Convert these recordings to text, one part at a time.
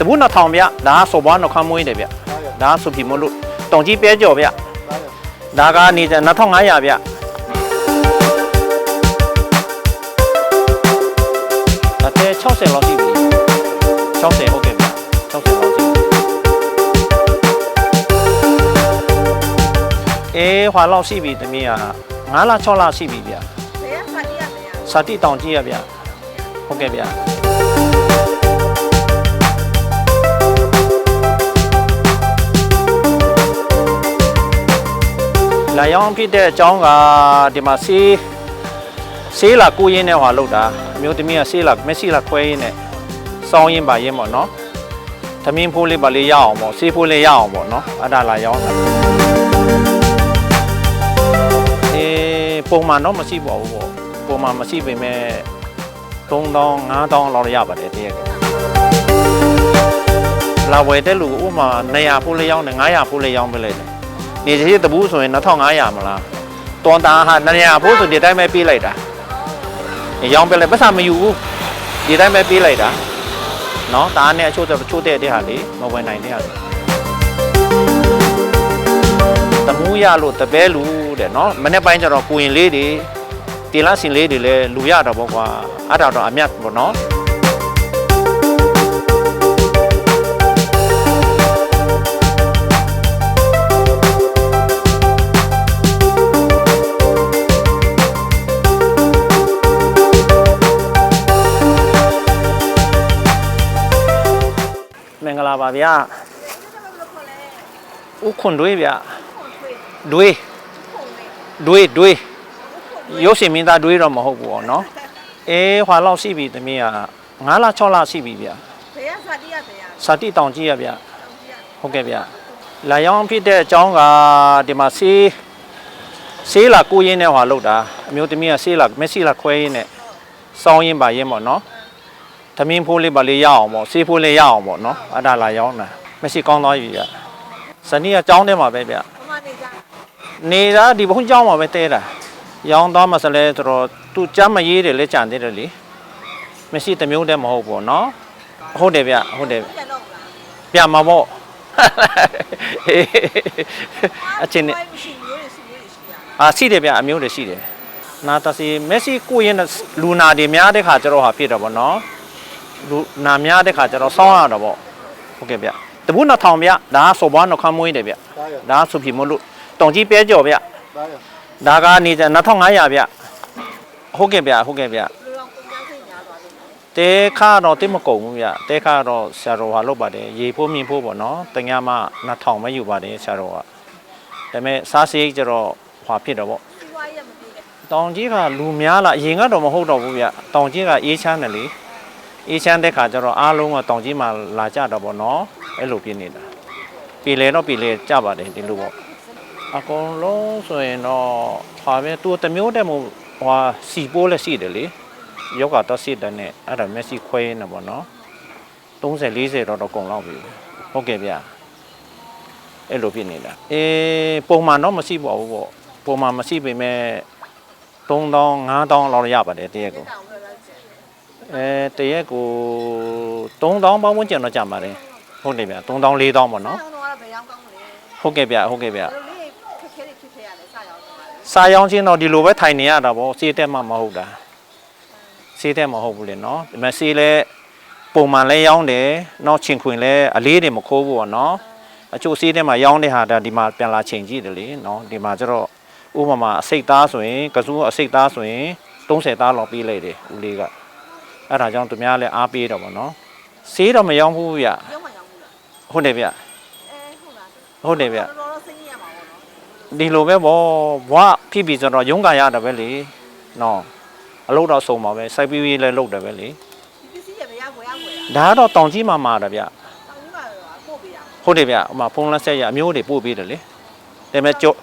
တပုနှစ်ထောင်ဗျဒါကစော်ဘွားနှောက်ခမ်းမွေးတယ်ဗျဒါကဆိုပြီမလို့တောင်ကြီးပဲကြော်ဗျဒါကနေတဲ့2500ဗျအသေး60လောက်ရှိပြီ60ဟုတ်ကဲ့ဗျ60လောက်ရှိပြီအေးဟွာလောက်ရှိပြီတမီးက9လ6လရှိပြီဗျဘယ်ကဖတ်ရမလဲစာတိတောင်ကြီးရဗျဟုတ်ကဲ့ဗျ လာရောင်းဖြစ်တဲ့အကြောင်းကဒီမှာဆေးဆေးလာကိုရင်းနဲ့ဟွာလောက်တာအမျိုးသမီးကဆေးလာမက်ဆီလာခွဲရင်းနဲ့စောင်းရင်းပါရင်းပေါ့နော်သမင်းဖိုးလေးပါလေးရအောင်ပေါ့ဆေးဖိုးလေးရအောင်ပေါ့နော်အဲ့ဒါလာရောင်းတာအေးပုံမှန်တော့မရှိပါဘူးပေါ့ပုံမှန်မရှိပေမဲ့3000 5000လောက်ရပါတယ်တရက်ကလာဝယ်တဲ့လူဥမာ900ဖိုးလေးရောင်းတယ်900ဖိုးလေးရောင်းပေးလိုက်တယ် နေချစ်တဘူးဆိုရင်2500မလားတွန်တာဟာ900ဖို့ဆိုဒီတိုင်းပဲပေးလိုက်တာရောင်းပေးလိုက်ပတ်စံမယူဘူးဒီတိုင်းပဲပေးလိုက်တာနော်ဒါနဲ့အချို့တော့ချို့တဲ့တဲ့ဟာလေမဝင်နိုင်တဲ့ဟာလေတမူးရလို့တပဲလူတဲ့နော်မနေ့ပိုင်းကျတော့ကိုရင်လေးတွေတီလာစင်လေးတွေလည်းလူရတော့ပေါ့ကွာအဲ့ဒါတော့အမြတ်ပေါ့နော်မင်္ဂ လာပါဗျာဥခွန်တွေးဗျာတွေးတွေးတွေးရုပ်ရှင်မင်းသားတွေးတော့မဟုတ်ဘူးပေါ့နော်အေးဟွာလောက်ရှိပြီသမီးက9လ6လရှိပြီဗျာဘယ်ကဖတ်ရဘယ်ကစာတိတောင်ကြီးရဗျာဟုတ်ကဲ့ဗျာလာရောင်းဖြစ်တဲ့အကြောင်းကဒီမှာဆေးဆေးလာကိုရင်းနဲ့ဟွာလောက်တာအမျိုးသမီးကဆေးလာမက်ဆီလာခွဲရင်းနဲ့စောင်းရင်းပါရင်းပေါ့နော် သမင်းဖိုးလေးပါလေးရအောင်ပေါ့ဆေးဖိုးလေးရအောင်ပေါ့နော်အဲ့ဒါလာရောင်းတာမရှိကောင်းသွားပြီဗျာဇနီးကကြောင်းထဲမှာပဲဗျာဘမနေကြနေတာဒီဘုံကြောင်းမှာပဲတဲတာရောင်းသွားမှစလဲဆိုတော့သူကြမ်းမရေးတယ်လဲကြံသေးတယ်လေမရှိတစ်မျိုးတည်းမဟုတ်ဘူးနော်ဟုတ်တယ်ဗျဟုတ်တယ်ပြန်တော့မလားပြမှာပေါ့အချင်းနဲ့ရှိမျိုးတွေရှိမျိုးတွေရှိရအာရှိတယ်ဗျအမျိုးတွေရှိတယ်နာတစီမက်ဆီကိုရင်လူနာတွေများတဲ့ခါကျတော့ဟာဖြစ်တော့ဗောနော်လူ နာများတဲ့ခါကျတော့စောင်းရတော့ဗောဟုတ်ကဲ့ဗျတပုနှစ်ထောင်ဗျဒါကစော်ဘွားနှောက်ခမ်းမွေးတယ်ဗျဒါကဆိုပြီမလို့တောင်ကြီးပဲကြော်ဗျဒါကနေ2500ဗျဟုတ်ကဲ့ဗျဟုတ်ကဲ့ဗျလူတော်ကိုများစိတ်များသွားတယ်တဲခါတော့တိမကုံဘူးဗျတဲခါတော့ဆရာတော်ဟာလုပ်ပါတယ်ရေဖို့မြင်ဖို့ပေါ့နော်တညာမ2000ပဲယူပါတယ်ဆရာတော်ကဒါပေမဲ့စားစရိတ်ကျတော့ဟွာဖြစ်တော့ဗောစီးပွားရေးမပြေးတောင်ကြီးကလူများလားအရင်ကတော့မဟုတ်တော့ဘူးဗျတောင်ကြီးကအေးချမ်းတယ်လေ အေးချမ်းတဲ့ခါကျတော့အားလုံးကတောင်ကြီးမှာလာကြတော့ဗောနော်အဲ့လိုပြနေတာပြည်လေတော့ပြည်လေကြပါတယ်ဒီလိုပေါ့အကုန်လုံးဆိုရင်တော့ဟာပဲသူတစ်မျိုးတည်းမဟုတ်ဟွာစီပိုးလည်းရှိတယ်လေယောဂတော့စစ်တယ်နဲ့အဲ့ဒါမက်ဆီခွဲနေဗောနော်30 40တော့တော့ကုန်လောက်ပြီဟုတ်ကဲ့ဗျအဲ့လိုဖြစ်နေတာအေးပုံမှန်တော့မရှိပါဘူးပေါ့ပုံမှန်မရှိပေမဲ့3000 5000လောက်ရပါတယ်တရက်ကိုတောင်းလို့လိုက်ကျ အဲတရက်ကို3000ပေါင်းဝန်းကျင်တော့ကြပါတယ်ဟုတ်တယ်ဗျ3000 4000ပေါ့နော်တောင်းတော့ဘယ်ရောက်ကောင်းလဲဟုတ်ကဲ့ဗျဟုတ်ကဲ့ဗျဘယ်လိုလေးခက်ခဲတွေဖြစ်ခဲ့ရလဲစရောက်တော့ပါလေစားရောင်းချင်းတော့ဒီလိုပဲထိုင်နေရတာပေါ့စေးတက်မှမဟုတ်တာစေးတက်မဟုတ်ဘူးလေနော်ဒီမှာစေးလဲပုံမှန်လဲရောင်းတယ်နောက်ချင်းခွင်လဲအလေးတွေမခိုးဘူးပေါ့နော်အချို့စေးတက်မှာရောင်းတဲ့ဟာဒါဒီမှာပြန်လာချိန်ကြည့်တယ်လေနော်ဒီမှာကျတော့ဥပမာအစိတ်သားဆိုရင်ကစူးအစိတ်သားဆိုရင်30သားလောက်ပေးလိုက်တယ်ဦးလေးက အဲ့ဒါကြောင့်သူများလည်းအားပေးတော့ဗောနော်စေးတော့မရောင်းဘူးဗျရုံးမှရောင်းဘူးလားဟုတ်တယ်ဗျအဲဟုတ်လားဟုတ်တယ်ဗျတော်တော်စိတ်ရမှာပေါ့နော်ဒီလိုပဲဗောဘွားဖြစ်ပြီဆိုတော့ရုံးကန်ရတယ်ပဲလေနော်အလုပ်တော့စုံပါပဲစိုက်ပြီးပြီးလည်းလုပ်တယ်ပဲလေဒီပစ္စည်းရဘယ်ရောက်ဝယ်ရောက်ဝယ်တာဒါကတော့တောင်ကြီးမှာမာတယ်ဗျတောင်းကြီးပါတော့ပို့ပေးတာဟုတ်တယ်ဗျဟိုမှာဖုန်းလက်ဆက်ရအမျိုးတွေပို့ပေးတယ်လေဒါပေမဲ့ကြော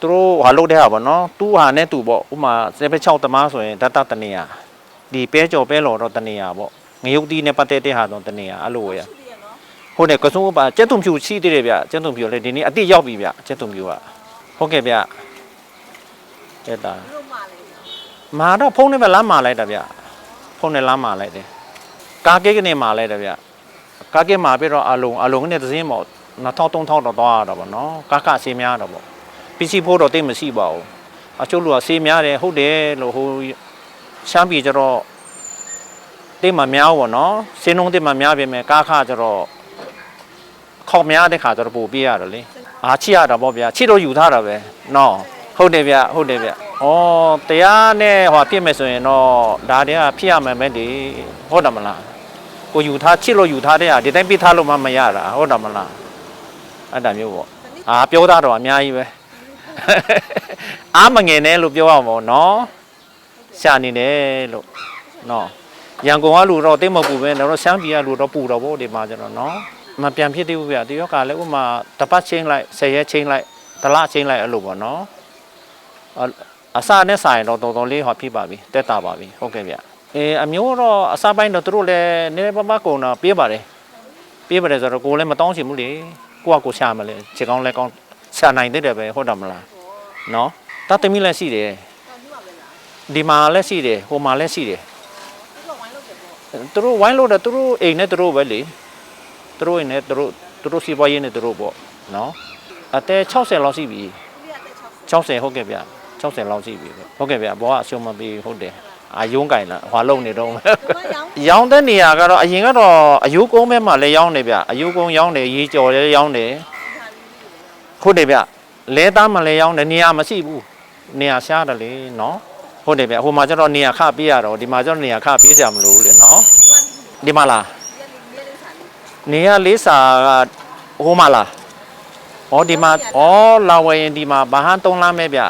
သူတို့ဟာလုပ်တဲ့ဟာပေါ့နော်သူ့ဟာနဲ့သူ့ပေါ့ဥမာ76တမားဆိုရင်ဓာတ်တတနေရ ဒီပဲကြော်ပဲလော်တော့တနေရပေါ့ငရုတ်တီးနဲ့ပတ်သက်တဲ့ဟာတော့တနေရအဲ့လိုဝယ်ရသူရနော်ဟုတ်တယ်ကစုံပါကျက်သွံဖြူရှိသေးတယ်ဗျကျက်သွံဖြူလည်းဒီနေ့အတိရောက်ပြီဗျကျက်သွံဖြူကဟုတ်ကဲ့ဗျကျက်တာသူတို့မှလည်းမာတော့ဖုန်းနဲ့ပဲလမ်းမာလိုက်တာဗျဖုန်းနဲ့လမ်းမာလိုက်တယ်ကားကိတ်ကနေမာလိုက်တယ်ဗျကားကဲမှာပြီးတော့အလုံးအလုံးနဲ့တစ်စင်းပေါ့2000 3000တော့သွားရတော့ဗောနော်ကားကဆေးများတော့ဗောပစ္စည်းဖို့တော့တိတ်မရှိပါဘူးအချို့လူကဆေးများတယ်ဟုတ်တယ်လို့ဟို ရှမ်းပြည်ကျတော့တိတ်မများဘူးဗောနော်စင်းလုံးတိတ်မများပြင်မဲ့ကားခါကျတော့ခေါက်များတဲ့ခါကျတော့ပို့ပြရတယ်လေအားချိရတာဗောဗျာချိတော့ယူထားတာပဲနော်ဟုတ်တယ်ဗျဟုတ်တယ်ဗျဩတရားနဲ့ဟောပြစ်မယ်ဆိုရင်တော့ဒါတည်းကဖြစ်ရမယ်မဲ့ဒီဟုတ်တယ်မလားကိုယူထားချစ်လို့ယူထားတဲ့ဟာဒီတိုင်းပြထားလို့မှမရတာဟုတ်တယ်မလားအဲ့ဒါမျိုးပေါ့အာပြောတာတော့အများကြီးပဲအားမငယ်နဲ့လို့ပြောရမှာနော် ရှာနေတယ်လို့နော်ရန်ကုန်ကလူတော့တိတ်မပူပဲတော့ရှမ်းပြည်ကလူတော့ပူတော့ဗောဒီမှာကျတော့နော်မပြန်ဖြစ်သေးဘူးဗျတရောကလည်းဥမာတစ်ပတ်ချင်းလိုက်ဆယ်ရက်ချင်းလိုက်တစ်လချင်းလိုက်အဲ့လိုပေါ့နော်အအစနဲ့ဆိုင်တော့တော်တော်လေးဟောဖြစ်ပါပြီတက်တာပါပြီဟုတ်ကဲ့ဗျအဲအမျိုးတော့အစားပိုင်းတော့သူတို့လည်းနည်းနည်းပါးပါးကုန်တော့ပြေးပါတယ်ပြေးပါတယ်ဆိုတော့ကိုယ်လည်းမတောင်းချင်ဘူးလေကိုကကိုရှာမလဲခြေကောင်းလက်ကောင်းရှာနိုင်သေးတယ်ပဲဟုတ်တယ်မလားနော်တတ်သမီးလည်းရှိတယ်တောင်ကြီးမှာပဲလား ဒီမှာလည်းရှိတယ်ဟိုမှာလည်းရှိတယ်သူကဝိုင်းလို့တယ်ပေါ့သူတို့ဝိုင်းလို့တော့သူတို့အိမ်နဲ့သူတို့ပဲလေသူတို့အိမ်နဲ့သူတို့သူတို့စီးပွားရေးနဲ့သူတို့ပေါ့နော်အသက်60လောက်ရှိပြီသူရတဲ့60 60ဟုတ်ကဲ့ဗျ60လောက်ရှိပြီပဲဟုတ်ကဲ့ဗျဘောကအရှုံးမပေးဟုတ်တယ်အာယုံးကင်လာဟွာလုံနေတော့ဘာရောင်းရောင်းတဲ့နေရာကတော့အရင်ကတော့အယိုးကုန်းဘက်မှာလည်းရောင်းနေဗျအယိုးကုန်းရောင်းတယ်ရေကြော်လည်းရောင်းတယ်ဟုတ်တယ်ဗျလဲသားမှလည်းရောင်းတယ်နေရာမရှိဘူးနေရာရှားတယ်လေနော် ဟုတ်တယ်ဗျဟိုမှာကျတော့နေရာခပေးရတော့ဒီမှာကျတော့နေရာခပေးကြမလို့လေနော်သူကဒီမှာလားဒီလေးလေးစားလေးနေရာလေးစာကဟိုမှာလားဩဒီမှာဩလာဝယ်ရင်ဒီမှာဘာဟန်3လမ်းပဲဗျ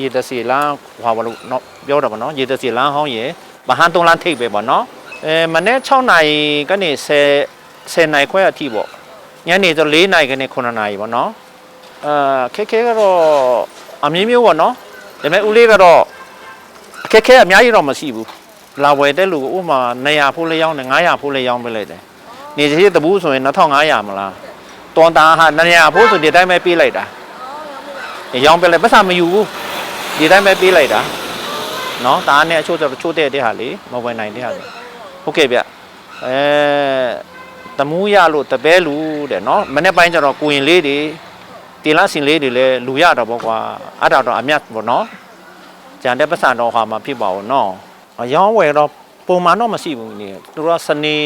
ရေတစီလမ်းဟွာဘလို့နော်ပြောတော့ဗောနော်ရေတစီလမ်းဟောင်းရေဘာဟန်3လမ်းထိပ်ပဲဗောနော်အဲမနေ့6နာရီကနေ10 10နိုင်ခွဲအထိပေါ့ညနေဆို4နိုင်ကနေ9နာရီပေါ့နော်အာခက်ခဲကတော့အမြင်မျိုးပေါ့နော်ဒါပေမဲ့ဦးလေးကတော့ အခက်ခဲအများကြီးတော့မရှိဘူးလာဝယ်တဲ့လူကဥပမာ900ဖိုးလေးရောင်းတယ်900ဖိုးလေးရောင်းပေးလိုက်တယ်နေချစ်တဘူးဆိုရင်2500မလားတွန်တာဟာ900ဖိုးဆိုဒီတိုင်းပဲပြေးလိုက်တာအော်ရောင်းမလားရောင်းပေးလိုက်ပတ်စံမယူဘူးဒီတိုင်းပဲပြေးလိုက်တာနော်ဒါနဲ့အချို့တော့ချိုးတဲ့တဲ့ဟာလေမဝင်နိုင်တဲ့ဟာလေဟုတ်ကဲ့ဗျအဲတမူးရလို့တပဲလူတဲ့နော်မနေ့ပိုင်းကျတော့ကိုရင်လေးတွေတင်လာစင်လေးတွေလည်းလူရတော့ပေါ့ကွာအဲ့ဒါတော့အမြတ်ပေါ့နော် ကြံတဲ့ပတ်စံတော့ဟာမှာဖြစ်ပါဦးနော်အယောင်းဝယ်တော့ပုံမှန်တော့မရှိဘူးနေသူတို့ကစနေ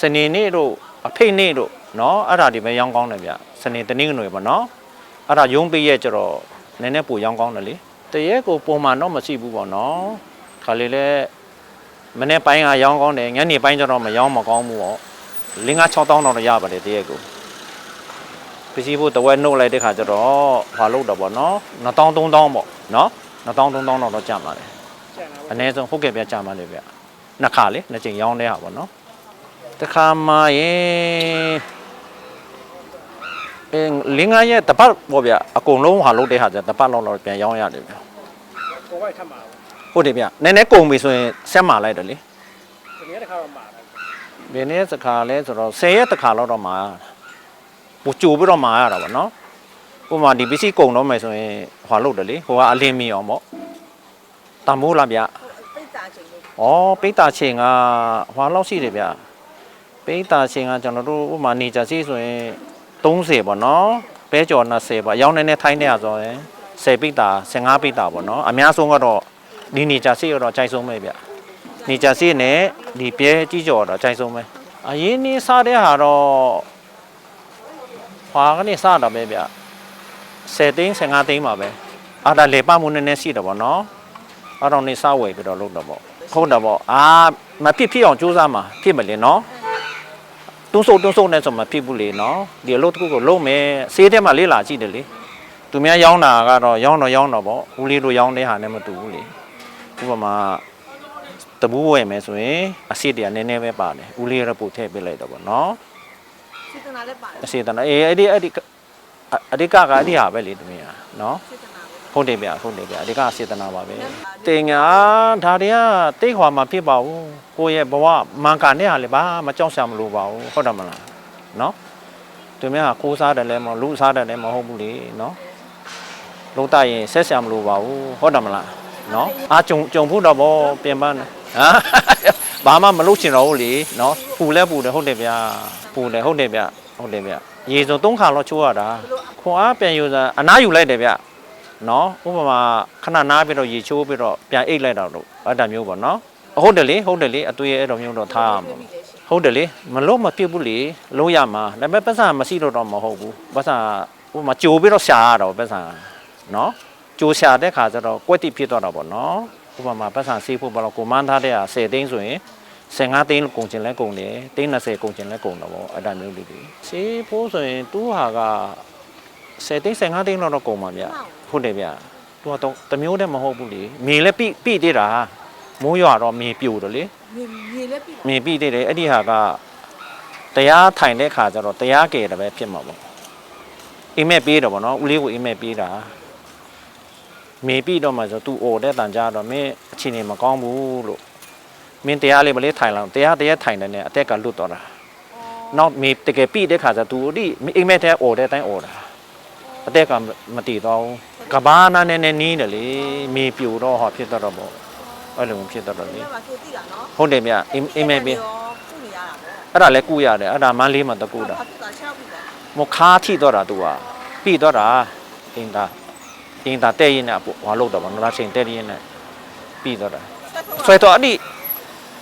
စနေနေ့တို့အဖိတ်နေ့တို့နော်အဲ့ဒါဒီပဲရောင်းကောင်းတယ်ဗျစနေတနင်္ဂနွေပေါ့နော်အဲ့ဒါရုံးပေးရဲ့ကျတော့နည်းနည်းပူရောင်းကောင်းတယ်လေတရက်ကိုပုံမှန်တော့မရှိဘူးပေါ့နော်ခါလေးလဲမနေ့ပိုင်းကရောင်းကောင်းတယ်ညနေပိုင်းကျတော့မရောင်းမကောင်းဘူးပေါ့လင်းက6000တောင်းတော့ရပါတယ်တရက်ကိုပစ္စည်းဖို့တဝဲနှုတ်လိုက်တဲ့ခါကျတော့ဘာလို့တော့ပေါ့နော်2000 3000ပေါ့နော် 2000 3000တော့ကြာပါတယ်အနည်းဆုံးဟုတ်ကဲ့ဗျကြာပါတယ်ဗျနှစ်ခါလေနှစ်ချိန်ရောင်းတဲ့ဟာပေါ့နော်တစ်ခါမှရင်အင်းလင်းကရဲ့တပတ်ပေါ့ဗျအကုန်လုံးဟာလုပ်တဲ့ဟာကျတပတ်လောက်တော့ပြန်ရောင်းရတယ်ဗျကိုဝိုက်ထပ်မှာဟုတ်တယ်ဗျနည်းနည်းကုန်ပြီဆိုရင်ဆက်မာလိုက်တယ်လေဒီနေ့တစ်ခါတော့မှာတယ်ဘယ်နည်းစခါလဲဆိုတော့10ရက်တစ်ခါလောက်တော့မာရတာပူကြိုပြီးတော့မာရတာပေါ့နော် ဥပမာဒီပစ္စည်းကုန်တော့မယ်ဆိုရင်ဟွာလုပ်တယ်လေဟိုကအလင်းမီအောင်ပေါ့တမိုးလားဗျပိတ်တာချိန်လို့ဩပိတ်တာချိန်ကဟွာလောက်ရှိတယ်ဗျပိတ်တာချိန်ကကျွန်တော်တို့ဥပမာနေကြစီဆိုရင်30ပေါ့နော်ပဲကြော်20ပေါ့အရောင်းနေနေထိုင်းနေရဆိုရင်10ပိတ်တာ15ပိတ်တာပေါ့နော်အများဆုံးကတော့ဒီနေကြစီကတော့အကြိုက်ဆုံးပဲဗျနေကြစီနဲ့ဒီပြဲကြီးကြော်တော့အကြိုက်ဆုံးပဲအရင်နေ့စားတဲ့ဟာတော့ဟွာကနေစားတာပဲဗျ 10သိန်း15သိန်းပါပဲအာဒါလေပမှုနည်းနည်းရှိတယ်ဗောနော်အဲ့တော့နေစားဝယ်ပြီးတော့လုပ်တော့ဗောဟုတ်တယ်ဗောအာမဖြစ်ဖြစ်အောင်ကြိုးစားမှာဖြစ်မလဲနော်တွန်းဆုပ်တွန်းဆုပ်နဲ့ဆိုမှဖြစ်ဘူးလေနော်ဒီအလုပ်တစ်ခုကိုလုပ်မယ်စေးထဲမှာလေးလာကြည့်တယ်လေသူများရောင်းတာကတော့ရောင်းတော့ရောင်းတော့ဗောဦးလေးတို့ရောင်းတဲ့ဟာနဲ့မတူဘူးလေဥပမာတဘူးဝယ်မယ်ဆိုရင်အစီတရားနည်းနည်းပဲပါတယ်ဦးလေးရပုတ်ထည့်ပေးလိုက်တော့ဗောနော်စေတနာလည်းပါတယ်အစီတနာအေးအဲ့ဒီအဲ့ဒီ အဓိကကအဲ့ဒီဟာပဲလေတမင်ဟာနော်စေတနာပဲဟုတ်တယ်ဗျဟုတ်တယ်ဗျအဓိကအစေတနာပါပဲတင်ညာဒါတွေကတိတ်ခွာမှာဖြစ်ပါဘူးကိုယ့်ရဲ့ဘဝမန်ကာနဲ့ဟာလေဘာမကြောက်ရှာမလို့ပါဘူးဟုတ်တယ်မလားနော်သူများကခိုးစားတယ်လည်းမဟုတ်လူစားတယ်လည်းမဟုတ်ဘူးလေနော်လုံးတရင်ဆက်ရှာမလို့ပါဘူးဟုတ်တယ်မလားနော်အာကြုံကြုံဖို့တော့ဗောပြင်ပန်းဟာဘာမှမလုပ်ချင်တော့ဘူးလေနော်ပူလဲပူတယ်ဟုတ်တယ်ဗျာပူတယ်ဟုတ်တယ်ဗျဟုတ်တယ်ဗျ ရေစုံသုံးခါတော့ချိုးရတာခွန်အားပြန်ယူစားအနားယူလိုက်တယ်ဗျနော်ဥပမာခဏနားပြီးတော့ရေချိုးပြီးတော့ပြန်အိတ်လိုက်တော့လို့အဲ့ဒါမျိုးပေါ့နော်ဟုတ်တယ်လေဟုတ်တယ်လေအသွေးအဲ့လိုမျိုးတော့ထားရမှာဟုတ်တယ်လေမလို့မပြုတ်ဘူးလေလုံးရမှာဒါပေမဲ့ပတ်စံမရှိတော့တော့မဟုတ်ဘူးပတ်စံဥပမာကြိုပြီးတော့ရှာရတော့ပတ်စံနော်ကြိုရှာတဲ့ခါကျတော့ကွက်တိဖြစ်တော့တာပေါ့နော်ဥပမာပတ်စံဆေးဖို့ဘာလို့ကိုမန်းထားတဲ့ဟာ10သိန်းဆိုရင် 15သိန်းကုန်ကျင်လဲကုန်တယ်သိန်း20ကုန်ကျင်လဲကုန်တော့ဗောအဲ့ဒါမျိုးလေးတွေဆေးဖို့ဆိုရင်သူ့ဟာက10သိန်း15သိန်းလောက်တော့ကုန်ပါဗျဟုတ်တယ်ဗျသူကတော့တစ်မျိုးတည်းမဟုတ်ဘူးလေမြေလဲပြပြသေးတာမိုးရွာတော့မြေပြိုတယ်လေမြေမြေလည်းပြီမြေပြသေးတယ်အဲ့ဒီဟာကတရားထိုင်တဲ့ခါကျတော့တရားကယ်တယ်ပဲဖြစ်မှာပေါ့အိမ်မက်ပေးတော့ဗောနော်ဦးလေးကိုအိမ်မက်ပေးတာမြေပြတော့မှဆိုသူអော်တဲ့တန်ကြတော့မင်းအချိန်နေမကောင်းဘူးလို့ မင်းတရားလေးမလေးထိုင်လောက်တရားတရားထိုင်တယ်နဲ့အသက်ကလွတ်သွားတာနောက်မေတကယ်ပြည့်တဲ့ခါကျသူအဒီအိမ်မက်တဲ့អော်တဲ့အတိုင်းអော်တာအသက်ကမတည်တော့ဘူးကဘာနာနဲ့နဲ့နီးတယ်လေမေပြိုတော့ဟောဖြစ်တော့တော့ပေါ့အဲ့လိုဖြစ်တော့တော့လေဒီမှာသူသိတာနော်ဟုတ်တယ်မြအိမ်အိမ်မက်ပြီးခုနေရတာပေါ့အဲ့ဒါလည်းကုရတယ်အဲ့ဒါမန်းလေးမှာတကူတာဘာသူတာ6ပြီပါမခါထိတော့တာသူကပြီးတော့တာအင်းသားအင်းသားတဲ့ရင်နဲ့ဟောလို့တော့ဗောနော်လားချိန်တဲ့ရင်နဲ့ပြီးတော့တာဆွဲတော့အဲ့ဒီ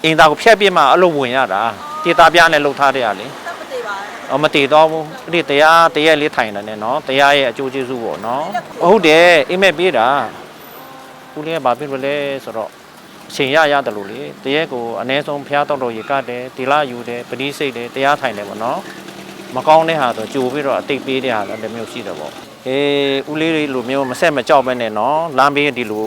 အင်းသားကိုဖျက်ပြစ်မှအလုပ်ဝင်ရတာတေတာပြားနဲ့လှုပ်ထားတဲ့ရလေတတ်မသေးပါဘူးအမတည်တော့ဘူးအဲ့ဒီတရားတရားလေးထိုင်တယ်နဲ့နော်တရားရဲ့အကျိုးကျေးဇူးပေါ့နော်ဟုတ်တယ်အိမ်မက်ပြေးတာဦးလေးကဘာဖြစ်လို့လဲဆိုတော့အချိန်ရရတယ်လို့လေတရားကိုအ ਨੇ ဆုံးဖျားတော့တော့ရေကတယ်ဒီလာယူတယ်ပတိစိတ်တယ်တရားထိုင်တယ်ပေါ့နော်မကောင်းတဲ့ဟာဆိုကြိုပြီးတော့အတိတ်ပေးတဲ့ဟာလည်းတစ်မျိုးရှိတယ်ပေါ့အေးဦးလေးလိုမျိုးမဆက်မကြောက်ပဲနဲ့နော်လမ်းဘေးဒီလို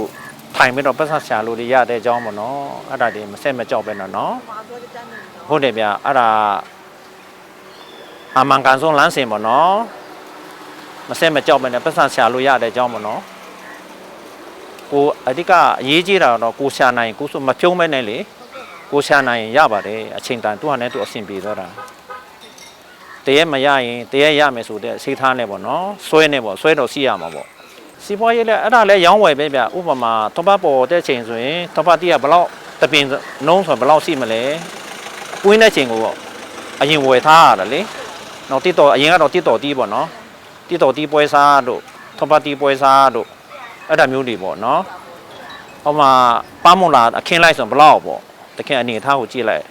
ထိုင်ပြီးတော့ပတ်ဆက်ရှာလို့ရတဲ့အကြောင်းပေါ့နော်အဲ့ဒါဒီမဆက်မကြောက်ပဲနော်နော်ဘာပြောတဲ့တန်းနေနော်ဟုတ်တယ်ဗျအဲ့ဒါအမှန်ကန်ဆုံးလမ်းစဉ်ပေါ့နော်မဆက်မကြောက်မနဲ့ပတ်စံရှာလို့ရတဲ့အကြောင်းပေါ့နော်ကိုအဓိကအရေးကြီးတာတော့ကိုရှာနိုင်ကိုဆိုမဖြုံးမဲနဲ့လေကိုရှာနိုင်ရင်ရပါတယ်အချိန်တန်သူ့ဟာနဲ့သူအဆင်ပြေတော့တာတရက်မရရင်တရက်ရမယ်ဆိုတဲ့စိတ်ထားနဲ့ပေါ့နော်ဆွဲနေပေါ့ဆွဲတော့စီရမှာပေါ့ စီးပွားရေးလည်းအဲ့ဒါလည်းရောင်းဝယ်ပဲဗျဥပမာ top up ပေါ်တဲ့ချိန်ဆိုရင် top up တိကဘယ်လောက်တပင်နှုံးဆိုဘယ်လောက်ရှိမလဲပွင်းတဲ့ချိန်ကိုပေါ့အရင်ဝယ်ထားရတယ်လေနော်တစ်တော်အရင်ကတော့တစ်တော်တီးပေါ့နော်တစ်တော်တီးပွဲစားတို့ထောပတ်တီးပွဲစားတို့အဲ့ဒါမျိုးတွေပေါ့နော်ဟောမှာပမွန်လာအခင်းလိုက်ဆိုဘလောက်ပေါ့တခင်အနေထားကိုကြည့်လိုက်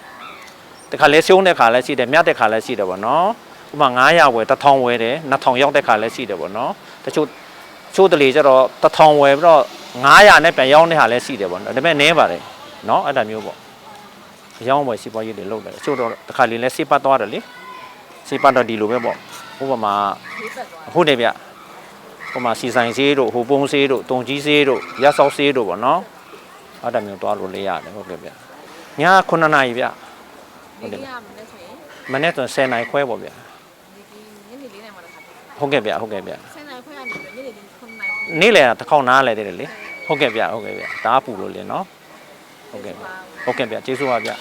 တခါလဲရှုံးတဲ့ခါလဲရှိတယ်မြတ်တဲ့ခါလဲရှိတယ်ပေါ့နော်ဥပမာ900ဝယ်1000ဝယ်တယ်2000ရောက်တဲ့ခါလဲရှိတယ်ပေါ့နော်တချို့ ချို့တလေကျတော့1000ဝယ်ပြီးတော့900နဲ့ပြန်ရောက်တဲ့ခါလဲရှိတယ်ပေါ့နော်ဒါပေမဲ့နည်းပါတယ်နော်အဲ့ဒါမျိုးပေါ့အယောင်းဝယ်စီးပွားရေးတွေလုပ်တယ်အချို့တော့တစ်ခါလေးလဲစေးပတ်သွားတယ်လေစေးပတ်တော့ဒီလိုပဲပေါ့ဥပမာဒီပတ်သွားဟုတ်တယ်ဗျဥပမာစီဆိုင်ဆေးတို့ဟိုပုံဆေးတို့တုံကြီးဆေးတို့ရက်ဆောက်ဆေးတို့ပေါ့နော်အဲ့ဒါမျိုးသွားလို့လေးရတယ်ဟုတ်တယ်ဗျည9နာရီဗျဒီနေ့ရမယ်လဲဆိုရင်မနေ့ဆို10နာရီခွဲပေါ့ဗျဒီညနေလေးနိုင်မှာလားခါဟုတ်ကဲ့ဗျဟုတ်ကဲ့ဗျ ဆယ်နိုင်ခွဲရနေပြီညနေလေး9 နိုင်နေ့လည်တစ်ခေါက်နားလဲတယ်လေဟုတ်ကဲ့ဗျဟုတ်ကဲ့ဗျဒါအပူလို့လေနော်ဟုတ်ကဲ့ဗျဟုတ်ကဲ့ဗျကျေးဇူးပါဗျ